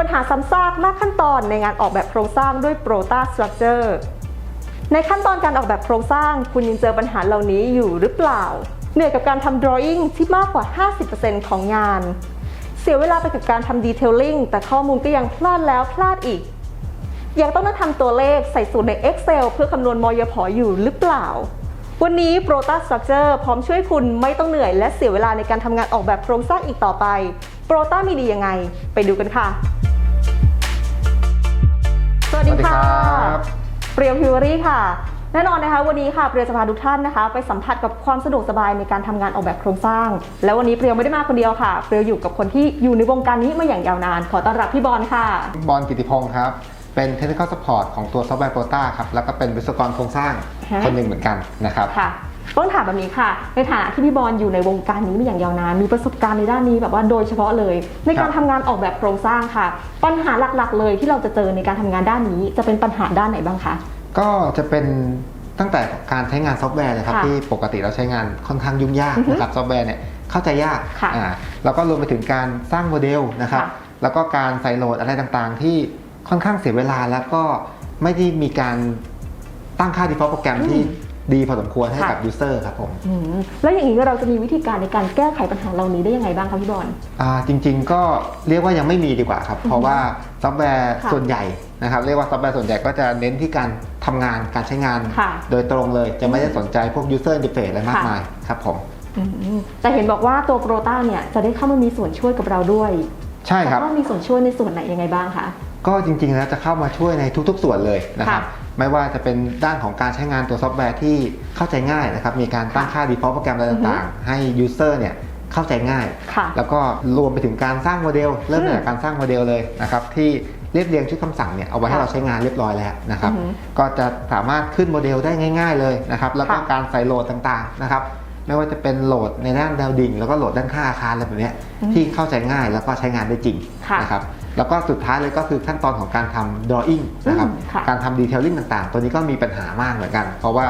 ปัญหาซ้ำซากมากขั้นตอนในงานออกแบบโครงสร้างด้วย Prota Structure ในขั้นตอนการออกแบบโครงสร้าง คุณยังเจอปัญหาเหล่านี้อยู่หรือเปล่า เหนื่อยกับการทำ drawing ที่มากกว่า 50%ของงาน เสียเวลาไปกับการทำ detailing แต่ข้อมูลก็ยังพลาดแล้วพลาดอีก ยังต้องนั่งทำตัวเลขใส่สูตรใน Excel เพื่อคำนวณมอยผอยู่หรือเปล่า วันนี้ Prota Structure พร้อมช่วยคุณไม่ต้องเหนื่อย และเสียเวลาในการทำงานออกแบบโครงสร้างอีกต่อไป Prota มีดียังไง ไปดูกันค่ะ สวัสดีค่ะสวัสดีครับเปรียวพิวรี่ค่ะ แน่นอนนะคะวันนี้ค่ะเปรียวจะพาทุกท่านนะคะ ไปสัมผัสกับความสะดวกสบายในการทำงานออกแบบโครงสร้าง แล้ววันนี้เปรียวไม่ได้มาคนเดียวค่ะ เปรียวอยู่กับคนที่อยู่ในวงการนี้มาอย่างยาวนาน ขอต้อนรับพี่บอลค่ะ บอลกิติพงศ์ครับ เป็น Technical Support ของตัวซอฟต์แวร์โปรต้าครับ แล้วก็เป็นวิศวกรโครงสร้างฮะคนหนึ่งเหมือนกันนะครับค่ะ ต้องถามแบบนี้ค่ะ ในฐานะที่พี่บอลอยู่ในวงการนี้มาอย่างยาวนานมีประสบการณ์ในด้านนี้แบบว่าโดยเฉพาะเลย ในการครับทำงานออกแบบโครงสร้างค่ะ ปัญหาหลักๆ เลยที่เราจะเจอในการทำงานด้านนี้ จะเป็นปัญหาด้านไหนบ้างคะก็จะเป็นตั้งแต่การใช้งานซอฟต์แวร์เลยครับค่ะที่ปกติเราใช้งานค่อนข้างยุ่งยากอือฮึนะครับซอฟต์แวร์เนี่ยเข้าใจยากค่ะอ่าแล้วก็รวมไปถึงการสร้างโมเดลนะครับค่ะแล้วก็การใส่โหลดอะไรต่างๆ ที่ค่อนข้างเสียเวลาแล้วก็ไม่ได้มีการตั้งค่า default โปรแกรมที่ ดีพอสมควรให้กับ user ครับผมอืมแล้วอย่างนี้เราจะมีวิธีการในการแก้ไขปัญหาเหล่านี้ได้ยังไงบ้างคะพี่บอลอ่าจริง ๆ ก็เรียกว่ายังไม่มีดีกว่าครับ เพราะว่าซอฟต์แวร์ค่ะส่วนใหญ่นะครับเรียกว่าซอฟต์แวร์ส่วนใหญ่ก็จะเน้นที่การทำงานการใช้งานค่ะโดยตรงเลยจะไม่ได้สนใจพวก user interface อะไรมากค่ะมายครับผมอืมแต่เห็นบอกว่าตัวโปรต้าเนี่ยจะได้เข้ามามีส่วนช่วยกับเราด้วยใช่ครับแล้วก็มีส่วนช่วยในส่วนไหนยังไงบ้างคะก็จริงๆแล้วจะเข้ามาช่วยในทุก ๆ ส่วนเลยนะครับค่ะ ไม่ว่าจะเป็นด้านของการใช้งานตัวซอฟต์แวร์ที่เข้าใจง่ายนะครับ มีการตั้งค่า default โปรแกรมอะไรต่างๆ ให้ user เนี่ยเข้าใจง่าย ค่ะ แล้วก็รวมไปถึงการสร้างโมเดล เริ่มอืมจากการสร้างโมเดลเลยนะครับที่เรียบเรียงชุดคำสั่งเนี่ยเอาไว้ให้ค่ะเราใช้งานเรียบร้อยแล้วนะครับ อือหือก็จะสามารถขึ้นโมเดลได้ง่าย ๆเลยนะครับแล้วก็ค่ะ การใส่โหลดต่างๆนะครับไม่ว่าจะเป็นโหลดในด้านดาวดิ่ง แล้วก็โหลดด้านข้างอาคารอะไรแบบเนี้ยอืมที่เข้าใจง่ายแล้วก็ใช้งานได้จริงค่ะ นะครับ แล้วก็สุดท้ายเลยก็คือขั้นตอนของการทำ drawing นะครับอืมค่ะการทำ detailing ต่างๆ ตัวนี้ก็มีปัญหามากเหมือนกัน เพราะว่า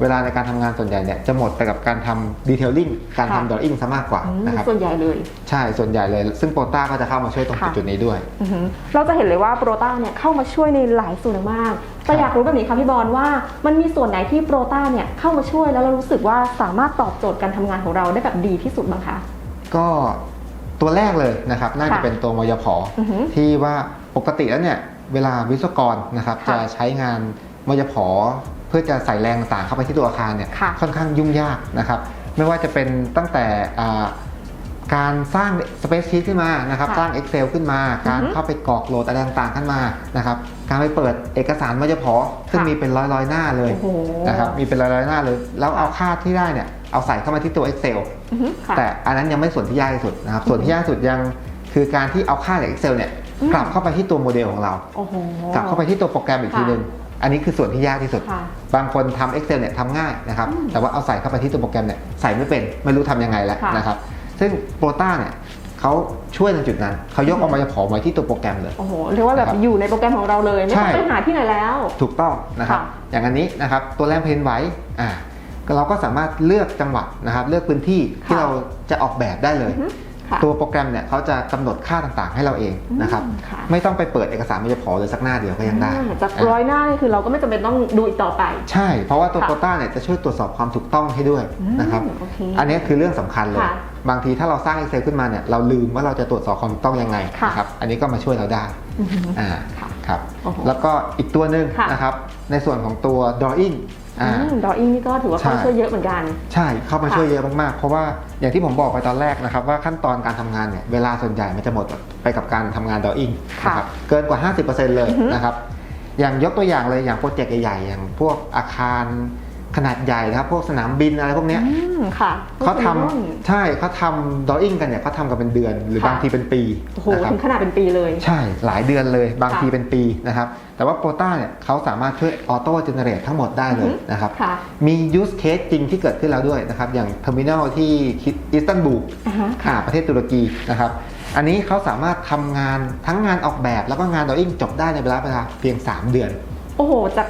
เวลาในการทำงานส่วนใหญ่เนี่ยจะหมดไปกับการทำ detailing การค่ะทำ drawing ซะมากกว่าอืมนะครับส่วนใหญ่เลย ใช่ส่วนใหญ่เลย ซึ่งโปรต้าก็จะเข้ามาช่วยตรงค่ะจุดๆนี้ด้วยอือหือเราจะเห็นเลยว่าโปรต้าเนี่ยเข้ามาช่วยในหลายส่วนมากแต่ครับอยากรู้แบบนี้ค่ะพี่บอลว่ามันมีส่วนไหนที่โปรต้าเนี่ยเข้ามาช่วยแล้วเรารู้สึกว่าสามารถตอบโจทย์การทำงานของเราได้แบบดีที่สุดบ้างคะก็ ตัวแรกเลยนะครับน่าจะค่ะเป็นตัวมยพอือหือที่ว่าปกติแล้วเนี่ยเวลาวิศวกรนะครับค่ะจะใช้งานมยพเพื่อจะใส่แรงต่างๆเข้าไปที่ตัวอาคารเนี่ยค่ะค่อนข้างยุ่งยากนะครับไม่ว่าจะเป็นตั้งแต่อ่าการสร้าง Space Sheet ขึ้นมานะครับค่ะสร้าง Excel ขึ้นมา การอือฮึเข้าไปกรอกโหลดอะไรต่างๆขึ้นมานะครับการไปเปิดเอกสารมยพซึ่งค่ะมีเป็นร้อยๆหน้าเลยโอ้โหนะครับมีเป็นร้อยๆหน้าเลย แล้วเอาค่าที่ได้เนี่ยเอาใส่เข้ามาที่ตัว Excel อือหือค่ะ แต่อันนั้นยังไม่ส่วนที่ยากที่สุดนะครับ ส่วนที่ยากที่สุดยังคือการที่เอาค่าจาก Excel เนี่ยอืมกลับเข้าไปที่ตัวโมเดลของเราโอ้โหกลับเข้าไปที่ตัวโปรแกรมอีกทีค่ะนึงอันนี้คือส่วนที่ยากที่สุดค่ะบางคนทำ Excel เนี่ยทำง่ายนะครับอืมแต่ว่าเอาใส่เข้าไปที่ตัวโปรแกรมเนี่ยใส่ไม่เป็น ไม่รู้ทำยังไงแล้วค่ะนะครับ ซึ่งโปรต้าเนี่ยเขาช่วยในจุดนั้น เขายกเอามาจะผอไว้ที่ตัวโปรแกรมเลย โอ้โห เรียกว่าแบบนะครับอยู่ในโปรแกรมของเราเลย ไม่ต้องใช่ไปหาที่ไหนแล้ว ถูกต้องนะครับค่ะอย่างอันนี้นะครับ ตัวแรมเพนไว้อ่า เราก็สามารถเลือกจังหวัดนะครับ เลือกพื้นที่ที่ค่ะเราจะออกแบบได้เลยอือหือค่ะตัวโปรแกรมเนี่ยเขาจะกำหนดค่าต่างๆ ให้เราเองนะครับอืมค่ะไม่ต้องไปเปิดเอกสารมันจะพอเลยสักหน้าเดียวก็ยังได้อ่าจากอะร้อยหน้านี่คือเราก็ไม่จำเป็นต้องดูอีกต่อไป ใช่ เพราะว่าตัวค่ะโปรต้าเนี่ยจะช่วยตรวจสอบความถูกต้องให้ด้วยอืมนะครับโอเคอันนี้คือเรื่องสำคัญเลยค่ะบางทีถ้าเราสร้าง Excel ขึ้นมาเนี่ยเราลืมว่าเราจะตรวจสอบความถูกต้องยังไงค่ะนะครับ อันนี้ก็มาช่วยเราได้อือหืออ่า ค่ะครับ โอ้โหแล้วก็อีกตัวหนึ่งค่ะ นะครับ ในส่วนของตัว drawing อ่า ดออิงนี่ก็ถือว่าเข้าใช่ช่วยเยอะเหมือนกัน ใช่เข้ามาค่ะช่วยเยอะมากๆ เพราะว่าอย่างที่ผมบอกไปตอนแรกนะครับ ว่าขั้นตอนการทำงานเนี่ยเวลาส่วนใหญ่มันจะหมดไปกับการทำงาน drawing ค่ะนะครับเกินกว่า 50%เลยอือฮึนะครับ อย่างยกตัวอย่างเลยอย่างโปรเจกต์ใหญ่ๆอย่างพวกอาคาร ขนาดใหญ่นะครับ พวกสนามบินอะไรพวกเนี้ยอืมค่ะเขาทำโอ้โหใช่เขาทำ drawing กันเนี่ยเขาทำกันเป็นเดือน หรือค่ะบางทีเป็นปีโอ้โหนะครับ ถึงขนาดเป็นปีเลย ใช่หลายเดือนเลยบางค่ะทีเป็นปีนะครับ แต่ว่าโปรต้าเนี่ยเขาสามารถช่วยออโต้เจเนเรตทั้งหมดได้เลยอือฮึ นะครับ ค่ะมี use case จริงที่เกิดขึ้นแล้วด้วยนะครับ อย่างเทอร์มินอลที่อิสตันบูลอ่าฮะอ่าประเทศตุรกีนะครับ อันนี้เขาสามารถทำงานทั้งงานออกแบบแล้วก็งานดออิ่งจบได้ในเวลาเวลาเพียง 3 เดือน โอ้โห จาก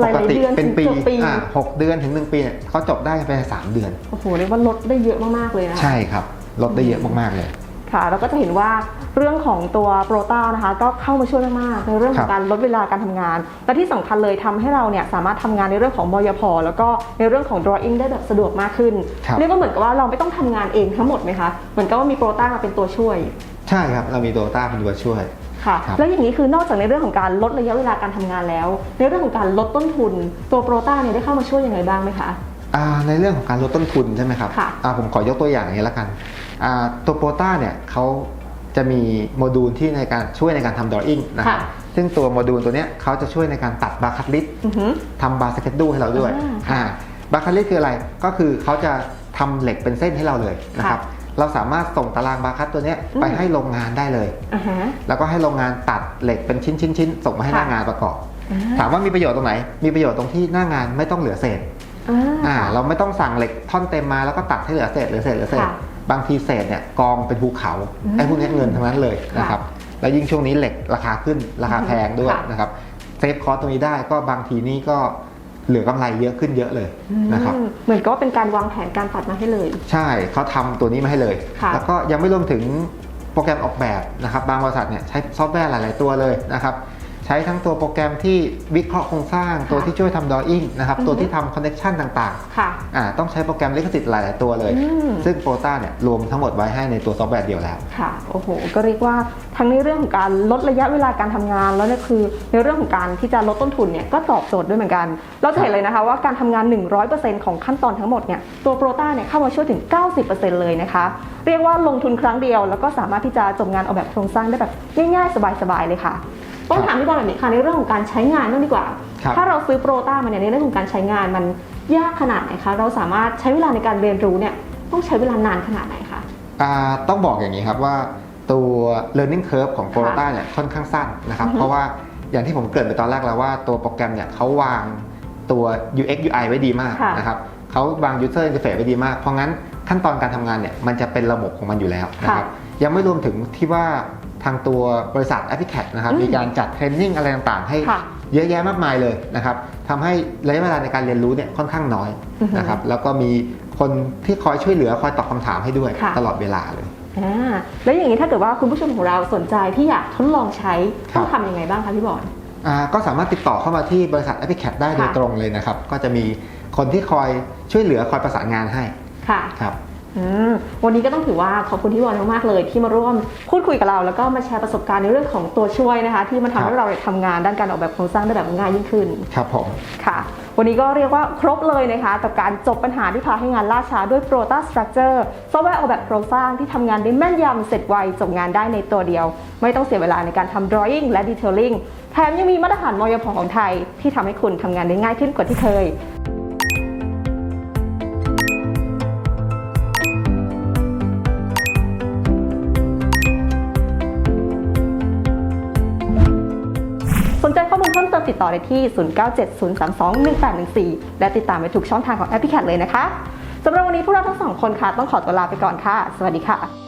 หปลายกๆติเดือนเป็นถึงปีกือบปี อ่าหกเดือนถึง1ปีเนี่ยเขาจบได้ภายใน3เดือน โอ้โหเรียกว่าลดได้เยอะมากๆเลยนะใช่ครับ ลดได้เยอะมากๆเลย ค่ะเราก็จะเห็นว่าเรื่องของตัวโปรต้านะคะ ก็เข้ามาช่วยมากๆในเรื่องขครัองบการลดเวลาการทำงาน และที่สำคัญเลยทำให้เราเนี่ยสามารถทำงานในเรื่องของบยพแล้วก็ในเรื่องของ drawing ได้แบบสะดวกมากขึ้น ครับ เรียกว่าเหมือนกับว่าเราไม่ต้องทำงานเองทั้งหมดไหมคะ เหมือนกับว่ามีโปรต้ามาเป็นตัวช่วย ใช่ครับ เรามีโตต้าเป็นตัวช่วย ค่ะครับแล้วอย่างนี้คือนอกจากในเรื่องของการลดระยะเวลาการทำงานแล้ว ในเรื่องของการลดต้นทุน ตัวโปรต้าเนี่ยได้เข้ามาช่วยยังไงบ้างไหมคะอ่าในเรื่องของการลดต้นทุนใช่ไหมครับค่ะอ่าผมขอยกตัวอย่างอย่างนี้แล้วกันอ่าตัวโปรต้าเนี่ยเขาจะมีโมดูลที่ในการช่วยในการทำ drawing นะครับค่ะซึ่งตัวโมดูลตัวเนี้ยเขาจะช่วยในการตัดบาร์คัตลิสอือหือทำบาร์สเก็ตดูให้เราด้วยอ่าค่ะอ่าบาร์คัตลิสคืออะไรก็คือเขาจะทำเหล็กเป็นเส้นให้เราเลยนะครับ เราสามารถส่งตารางบาร์คัตตัวเนี้ยอืมไปให้โรงงานได้เลยอ่าฮะแล้วก็ให้โรงงานตัดเหล็กเป็นชิ้นชิ้นชิ้นส่งมาให้หน้าค่ะงานประกอบอ่าถามว่ามีประโยชน์ตรงไหน มีประโยชน์ตรงที่หน้างานไม่ต้องเหลือเศษอ่าอ่าเราไม่ต้องสั่งเหล็กท่อนเต็มมาแล้วก็ตัดให้เหลือเศษเหลือเศษเหลือเศษค่ะบางทีเศษเนี่ยกองเป็นภูเขาอืมไอ้พวกนี้เงินทั้งนั้นเลยค่ะนะครับแล้วยิ่งช่วงนี้เหล็กราคาขึ้นราคาแพงด้วยค่ะนะครับเซฟคอสตรงนี้ได้ก็บางทีนี่ก็ เหลือกำไรเยอะขึ้นเยอะเลยนะครับอืมเหมือนกับว่าเป็นการวางแผนการตัดมาให้เลย ใช่เขาทำตัวนี้มาให้เลยค่ะแล้วก็ยังไม่รวมถึงโปรแกรมออกแบบนะครับบางบริษัทเนี่ยใช้ซอฟต์แวร์หลาย ๆ ตัวเลยนะครับ ใช้ทั้งตัวโปรแกรมที่วิเคราะห์โครงสร้างตัวที่ช่วยทำดออิ่งนะครับอือฮึตัวที่ทำคอนเน c ชันต่างค่ะๆอ่าต้องใช้โปรแกรมลิขสิทธิ์หลาย ๆ ตัวเลยอืมซึ่งโปรต้าเนี่ยรวมทั้งหมดไว้ให้ในตัวซอฟต์แวร์เดียวแล้วค่ะโอ้โหก็เรียกว่าทั้งในเรื่องของการลดระยะเวลาการทำงาน แล้วเนี่ยคือในเรื่องของการที่จะลดต้นทุนเนี่ยก็ตอบโจทย์ด้วยเหมือนกัน เราจะเห็นเลยนะคะว่าการทำงาน 100%ของขั้นตอนทั้งหมดเนี่ยตัวโปรต้าเนี่ยเข้ามาช่วยถึง 90%เลยนะคะ เรียกว่าลงทุนครั้งเดียว แล้วก็สามารถที่จะจบงานออกแบบโครงสร้างได้แบบง่ายๆ สบายๆเลยค่ะ ต้องถามพี่บอลแบบนี้ค่ะในเรื่องของการใช้งานบ้างดีกว่าครับถ้าเราซื้อโปรต้ามาเนี่ยในเรื่องของการใช้งานมันยากขนาดไหนคะเราสามารถใช้เวลาในการเรียนรู้เนี่ยต้องใช้เวลานานขนาดไหนคะอ่าต้องบอกอย่างนี้ครับว่าตัว learning curve ของ p r o t a เนี่ยค่อนข้างสั้นนะครับอือฮึเพราะว่าอย่างที่ผมเกริ่นไปตอนแรกแล้วว่าตัวโปรแกรมเนี่ยเขาวางตัว UX UI ไว้ดีมากค่ะนะครับเขาวาง user interface ไว้ดีมาก เพราะงั้นขั้นตอนการทำงานเนี่ยมันจะเป็นระบบของมันอยู่แล้วนะครับยังไม่รวมถึงที่ว่า ทางตัวบริษัท a p p l i c a t นะครับอืมมีการจัดเทรนนิ่งอะไรต่างๆ ให้ค่ะเยอะแยะมากมายเลยนะครับทำให้ระยะเวลาในการเรียนรู้เนี่ยค่อนข้างน้อยอือฮึนะครับแล้วก็มีคนที่คอยช่วยเหลือคอยตอบคำถามให้ด้วยค่ะ ตลอดเวลาเลย อ่าแล้วอย่างนี้ถ้าเกิดว่าคุณผู้ชมของเราสนใจที่อยากทดลองใช้ครับต้องทำยังไงบ้างคะพี่บอล อ่าก็สามารถติดต่อเข้ามาที่บริษัท a p p l i c a t ได้โดยค่ะ ตรงเลยนะครับ ก็จะมีคนที่คอยช่วยเหลือคอยประสานงานให้ค่ะ ครับอืม วันนี้ก็ต้องถือว่าขอบคุณพี่บอลมากๆเลย ที่มาร่วมพูดคุยกับเรา แล้วก็มาแชร์ประสบการณ์ในเรื่องของตัวช่วยนะคะ ที่มันครัทำบให้เราเนี่ยทำงานด้านการออกแบบโครงสร้างได้แบบง่ายยิ่งขึ้น ครับผมค่ะ วันนี้ก็เรียกว่าครบเลยนะคะ กับการจบปัญหาที่พาให้งานล่าช้าด้วย Prota Structure ซอฟต์แวร์ออกแบบโครงสร้างที่ทำงานได้แม่นยำเสร็จไวจบงานได้ในตัวเดียว ไม่ต้องเสียเวลาในการทำ drawing และ detailing แถมยังมีมาตรฐานมยพของไทย ที่ทำให้คุณทำงานได้ง่ายขึ้นกว่าที่เคย ติมติดต่อได้ที่ 0970321814 และติดตามไปทุกช่องทางของแอปพลิเคชันเลยนะคะสำหรับวันนี้พวกเราทั้งสองคนค่ะ ต้องขอตัวลาไปก่อนค่ะ สวัสดีค่ะ